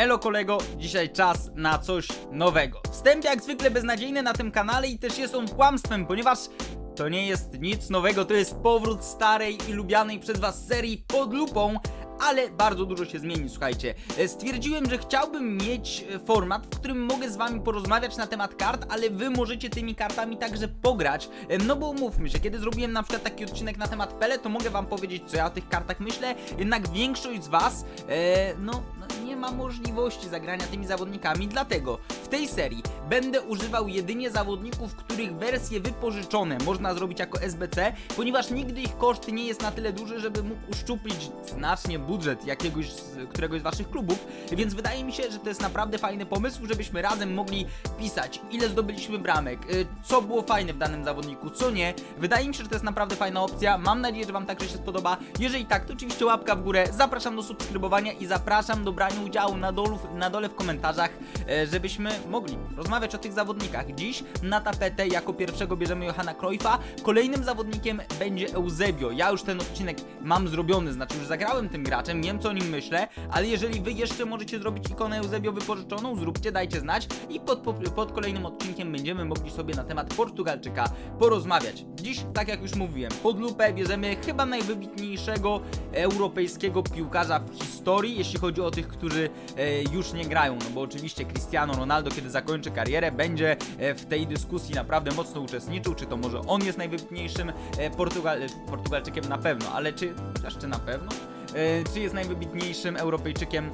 Elo kolego, dzisiaj czas na coś nowego. Wstęp jak zwykle beznadziejny na tym kanale i też jest on kłamstwem, ponieważ to nie jest nic nowego, to jest powrót starej i lubianej przez was serii pod lupą, ale bardzo dużo się zmieni, słuchajcie. E, Stwierdziłem, że chciałbym mieć e, format, w którym mogę z wami porozmawiać na temat kart, ale wy możecie tymi kartami także pograć. E, No bo umówmy się, kiedy zrobiłem na przykład taki odcinek na temat Pele, to mogę wam powiedzieć, co ja o tych kartach myślę, jednak większość z was, e, no, ma możliwości zagrania tymi zawodnikami, dlatego w tej serii będę używał jedynie zawodników, których wersje wypożyczone można zrobić jako SBC, ponieważ nigdy ich koszt nie jest na tyle duży, żeby mógł uszczuplić znacznie budżet jakiegoś z któregoś z waszych klubów, więc wydaje mi się, że to jest naprawdę fajny pomysł, żebyśmy razem mogli pisać, ile zdobyliśmy bramek, y, co było fajne w danym zawodniku, co nie. Wydaje mi się, że to jest naprawdę fajna opcja. Mam nadzieję, że wam także się spodoba. Jeżeli tak, to oczywiście łapka w górę. Zapraszam do subskrybowania i zapraszam do brania udziału na, dolu, na dole w komentarzach, e, żebyśmy mogli rozmawiać o tych zawodnikach. Dziś na tapetę jako pierwszego bierzemy Johana Cruyffa. Kolejnym zawodnikiem będzie Eusebio. Ja już ten odcinek mam zrobiony, znaczy już zagrałem tym graczem, wiem co o nim myślę, ale jeżeli wy jeszcze możecie zrobić ikonę Eusebio wypożyczoną, zróbcie, dajcie znać i pod, pod kolejnym odcinkiem będziemy mogli sobie na temat Portugalczyka porozmawiać. Dziś, tak jak już mówiłem, pod lupę bierzemy chyba najwybitniejszego europejskiego piłkarza w historii, jeśli chodzi o tych, którzy e, już nie grają, no bo oczywiście Cristiano Ronaldo, kiedy zakończy karierę, będzie e, w tej dyskusji naprawdę mocno uczestniczył, czy to może on jest najwybitniejszym e, Portugal, e, Portugalczykiem? Na pewno, ale czy, chociaż czy na pewno? Czy jest najwybitniejszym Europejczykiem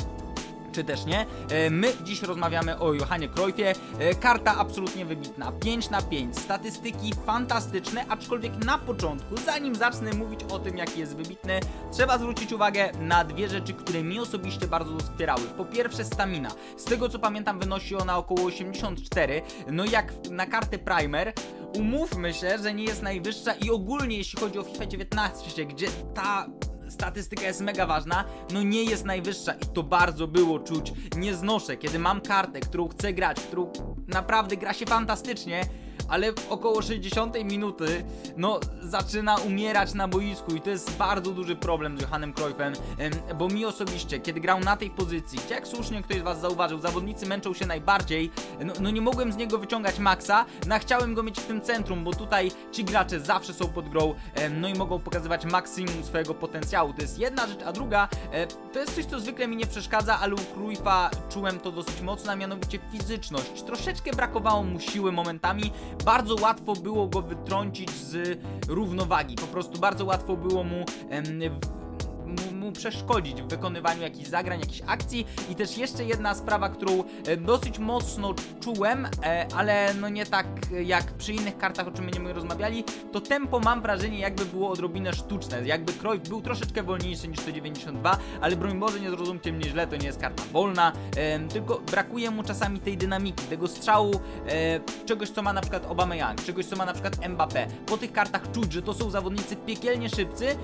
czy też nie. E, My dziś rozmawiamy o Johanie Cruyffie. E, Karta absolutnie wybitna. 5 na 5. Statystyki fantastyczne, aczkolwiek na początku, zanim zacznę mówić o tym, jaki jest wybitny, trzeba zwrócić uwagę na dwie rzeczy, które mi osobiście bardzo doskwierały. Po pierwsze stamina. Z tego co pamiętam wynosi ona około 84. No jak na kartę Primer, umówmy się, że nie jest najwyższa i ogólnie jeśli chodzi o FIFA 19, gdzie ta statystyka jest mega ważna, no nie jest najwyższa i to bardzo było czuć. Nie znoszę, kiedy mam kartę, którą chcę grać, którą naprawdę gra się fantastycznie, ale około 60 minuty, no zaczyna umierać na boisku i to jest bardzo duży problem z Johanem Cruyffem, em, bo mi osobiście, kiedy grał na tej pozycji, gdzie jak słusznie ktoś z was zauważył, zawodnicy męczą się najbardziej, no, no nie mogłem z niego wyciągać maksa, no chciałem go mieć w tym centrum, bo tutaj ci gracze zawsze są pod grą, no i mogą pokazywać maksimum swojego potencjału, to jest jedna rzecz, a druga, e, to jest coś, co zwykle mi nie przeszkadza, ale u Cruyffa czułem to dosyć mocno, a mianowicie fizyczność. Troszeczkę brakowało mu siły momentami, bardzo łatwo było go wytrącić z równowagi, po prostu bardzo łatwo było mu mu, przeszkodzić w wykonywaniu jakichś zagrań, jakichś akcji. I też jeszcze jedna sprawa, którą e, dosyć mocno czułem, e, ale no nie tak e, jak przy innych kartach, o czym będziemy rozmawiali, to tempo mam wrażenie jakby było odrobinę sztuczne, jakby Cruyff był troszeczkę wolniejszy niż 192, ale broń Boże nie zrozumcie mnie źle, to nie jest karta wolna, tylko brakuje mu czasami tej dynamiki, tego strzału, czegoś co ma na przykład Aubameyang, czegoś co ma na przykład Mbappé. Po tych kartach czuć, że to są zawodnicy piekielnie szybcy,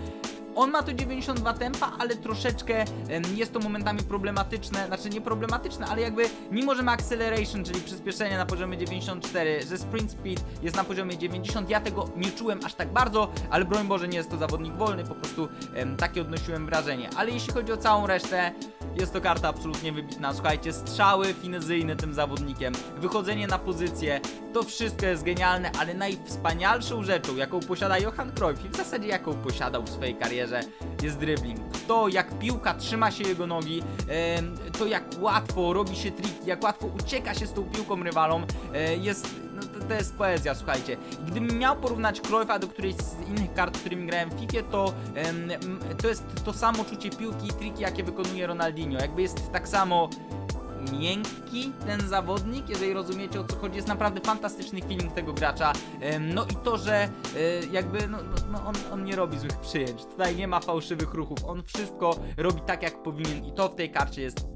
on ma to 92 tempa, ale troszeczkę jest to momentami problematyczne, znaczy nie problematyczne, ale jakby mimo, że ma acceleration, czyli przyspieszenie na poziomie 94, że sprint speed jest na poziomie 90, ja tego nie czułem aż tak bardzo, ale broń Boże nie jest to zawodnik wolny, po prostu takie odnosiłem wrażenie. Ale jeśli chodzi o całą resztę, jest to karta absolutnie wybitna. Słuchajcie, strzały finezyjne tym zawodnikiem, wychodzenie na pozycję, to wszystko jest genialne, ale najwspanialszą rzeczą, jaką posiada Johan Cruyff i w zasadzie jaką posiadał w swojej karierze, jest dribbling. To jak piłka trzyma się jego nogi, to jak łatwo robi się trik, jak łatwo ucieka się z tą piłką rywalom, e, jest no to, jest poezja, słuchajcie. Gdybym miał porównać Cruyffa do którejś z innych kart, którymi grałem w FIFA, to em, to jest to samo czucie piłki i triki, jakie wykonuje Ronaldinho. Jakby jest tak samo miękki ten zawodnik, jeżeli rozumiecie o co chodzi, jest naprawdę fantastyczny feeling tego gracza. No i to, że e, jakby no, no, no on, on nie robi złych przyjęć. Tutaj nie ma fałszywych ruchów. On wszystko robi tak jak powinien i to w tej karcie jest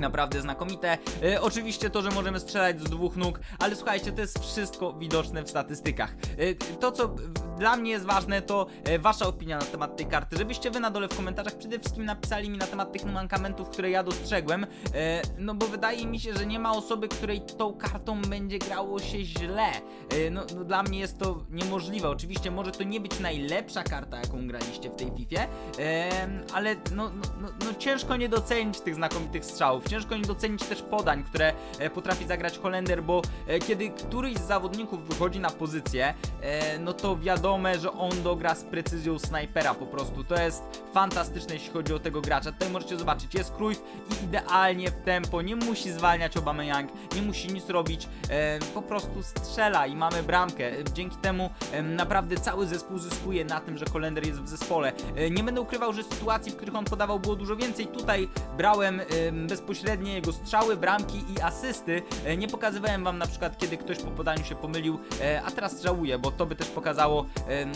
Naprawdę znakomite. E, oczywiście to, że możemy strzelać z dwóch nóg, ale słuchajcie, to jest wszystko widoczne w statystykach. E, to, co dla mnie jest ważne to e, wasza opinia na temat tej karty, żebyście wy na dole w komentarzach przede wszystkim napisali mi na temat tych mankamentów, które ja dostrzegłem, e, no bo wydaje mi się, że nie ma osoby, której tą kartą będzie grało się źle. E, no, no dla mnie jest to niemożliwe. Oczywiście może to nie być najlepsza karta, jaką graliście w tej Fifie, ale no, no, no, no ciężko nie docenić tych znakomitych strzałów, ciężko nie docenić też podań, które potrafi zagrać Holender, bo kiedy któryś z zawodników wychodzi na pozycję, no to wiadome, że on dogra z precyzją snajpera po prostu. To jest fantastyczne, jeśli chodzi o tego gracza. Tutaj możecie zobaczyć, jest Cruyff i idealnie w tempo, nie musi zwalniać Aubameyang, nie musi nic robić, e, po prostu strzela i mamy bramkę. Dzięki temu e, naprawdę cały zespół zyskuje na tym, że Holender jest w zespole. E, Nie będę ukrywał, że sytuacji, w których on podawał było dużo więcej. Tutaj brałem e, bezpośrednie jego strzały, bramki i asysty. E, Nie pokazywałem wam na przykład, kiedy ktoś po podaniu się pomylił, e, a teraz żałuję, bo to by też pokazało,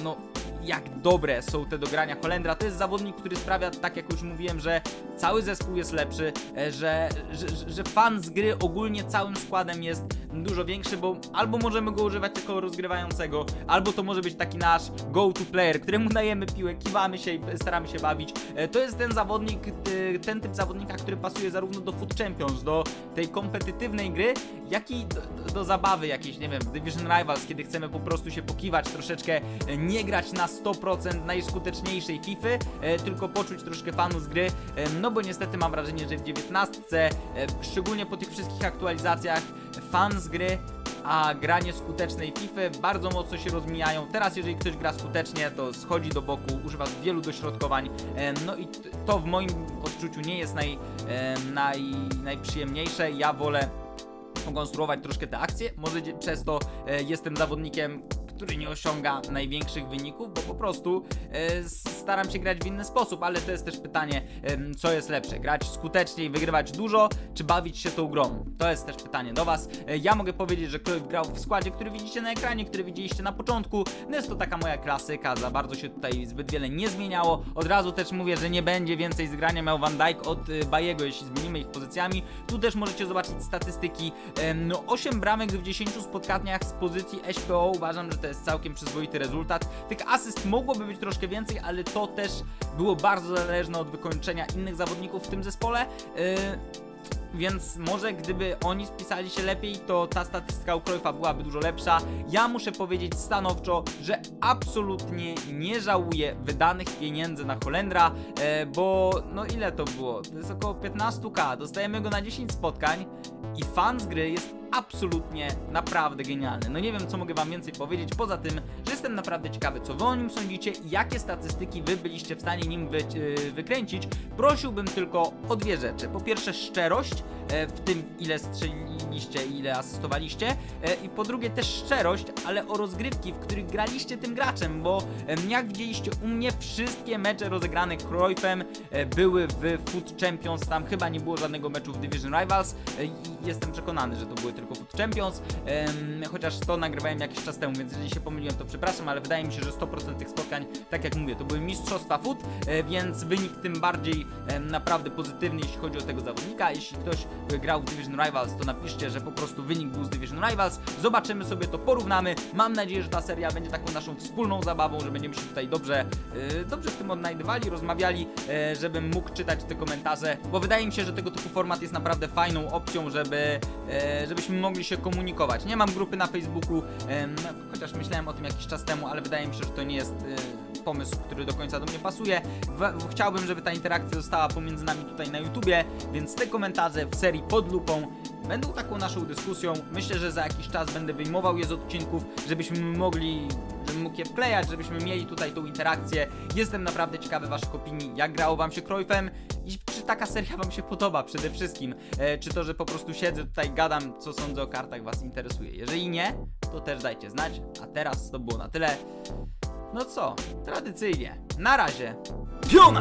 no jak dobre są te dogrania Holendra. To jest zawodnik, który sprawia, tak jak już mówiłem, że cały zespół jest lepszy, e, że, że- że fan z gry ogólnie całym składem jest dużo większy, bo albo możemy go używać jako rozgrywającego, albo to może być taki nasz go-to player, któremu dajemy piłę, kiwamy się i staramy się bawić. E, To jest ten zawodnik, e, ten typ zawodnika, który pasuje zarówno do Foot Champions, do tej kompetytywnej gry, jak i do, do, zabawy jakiejś, nie wiem, Division Rivals, kiedy chcemy po prostu się pokiwać troszeczkę, e, nie grać na 100% najskuteczniejszej FIFA, tylko poczuć troszkę fanu z gry, no bo niestety mam wrażenie, że w 19, e, szczególnie po tych wszystkich aktualizacjach, fan z gry a granie skutecznej FIFA bardzo mocno się rozmijają. Teraz jeżeli ktoś gra skutecznie, to schodzi do boku, używa wielu dośrodkowań, e, no i to w moim odczuciu nie jest naj, e, naj, najprzyjemniejsze. Ja wolę konstruować troszkę te akcje. Może przez to e, jestem zawodnikiem, który nie osiąga największych wyników, bo po prostu e, staram się grać w inny sposób, ale to jest też pytanie, co jest lepsze, grać skutecznie i wygrywać dużo, czy bawić się tą grą? To jest też pytanie do Was. E, ja mogę powiedzieć, że Cruyff grał w składzie, który widzicie na ekranie, który widzieliście na początku. No jest to taka moja klasyka, za bardzo się tutaj zbyt wiele nie zmieniało. Od razu też mówię, że nie będzie więcej zgrania miał Van Dijk od y, Bajego, jeśli zmienimy ich pozycjami. Tu też możecie zobaczyć statystyki. No 8 bramek w 10 spotkaniach z pozycji SPO. Uważam, że to jest całkiem przyzwoity rezultat. Tych asyst mogłoby być troszkę więcej, ale to też było bardzo zależne od wykończenia innych zawodników w tym zespole. Y, więc może gdyby oni spisali się lepiej, to ta statystyka u Cruyffa byłaby dużo lepsza. Ja muszę powiedzieć stanowczo, że absolutnie nie żałuję wydanych pieniędzy na Holendra, e, bo no ile to było? To jest około 15k. Dostajemy go na 10 spotkań i fan z gry jest absolutnie naprawdę genialny. No nie wiem, co mogę wam więcej powiedzieć, poza tym, że jestem naprawdę ciekawy, co wy o nim sądzicie i jakie statystyki wy byliście w stanie nim wy, yy, wykręcić. Prosiłbym tylko o dwie rzeczy. Po pierwsze szczerość w tym, ile strzeliliście i ile asystowaliście. E, i po drugie też szczerość, ale o rozgrywki, w których graliście tym graczem, bo em, jak widzieliście u mnie wszystkie mecze rozegrane Cruyffem e, były w Foot Champions, tam chyba nie było żadnego meczu w Division Rivals. E, i jestem przekonany, że to były tylko Foot Champions, chociaż to nagrywałem jakiś czas temu, więc jeżeli się pomyliłem, to przepraszam, ale wydaje mi się, że 100% tych spotkań, tak jak mówię, to były mistrzostwa Foot, e, więc wynik tym bardziej naprawdę pozytywny, jeśli chodzi o tego zawodnika. Jeśli ktoś e, grał w Division Rivals, to napiszcie, że po prostu wynik był z Division Rivals. Zobaczymy sobie to, porównamy. Mam nadzieję, że ta seria będzie taką naszą wspólną zabawą, że będziemy się tutaj dobrze, e, dobrze w tym odnajdywali, rozmawiali, e, żebym mógł czytać te komentarze, bo wydaje mi się, że tego typu format jest naprawdę fajną opcją, żeby, e, żebyśmy mogli się komunikować. Nie mam grupy na Facebooku, chociaż myślałem o tym jakiś czas temu, ale wydaje mi się, że to nie jest e, pomysł, który do końca do mnie pasuje. W, chciałbym, żeby ta interakcja została pomiędzy nami tutaj na YouTubie, więc te komentarze w serii pod lupą będą taką naszą dyskusją. Myślę, że za jakiś czas będę wyjmował je z odcinków, żebyśmy mogli, żebym mógł je wklejać, żebyśmy mieli tutaj tą interakcję. Jestem naprawdę ciekawy waszych opinii, jak grało wam się Cruyffem i czy taka seria wam się podoba przede wszystkim. E, czy to, że po prostu siedzę tutaj, gadam, co sądzę o kartach was interesuje. Jeżeli nie, to też dajcie znać. A teraz to było na tyle. No co, tradycyjnie. Na razie. Piona!